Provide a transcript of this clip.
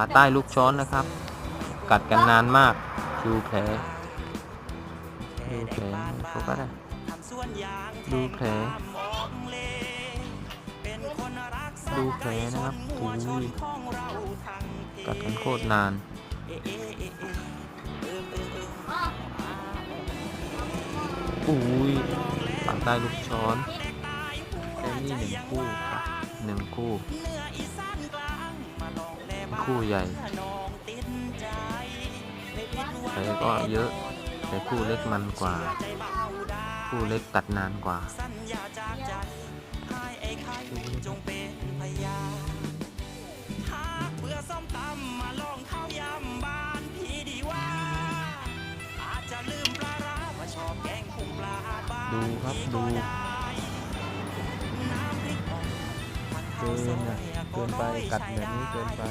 าใต้ลูกช้อนนะครับ กัดกันนานมากดูแผลดูแผลเขาก็ได้ดูแผลดูแผลนะครับอุ้ยกัดกันโคตรนานอุ้ยปาใต้ลูกช้อนแค่นี้หนึ่งคู่ครับหนึ่งคู่ คู่ใหญ่แต่ก็เยอะ แต่คู่เล็กมันกว่า คู่เล็กตัดนานกว่าดูครับดูเกินนะเกินไปกัดแบบนี้เกินไป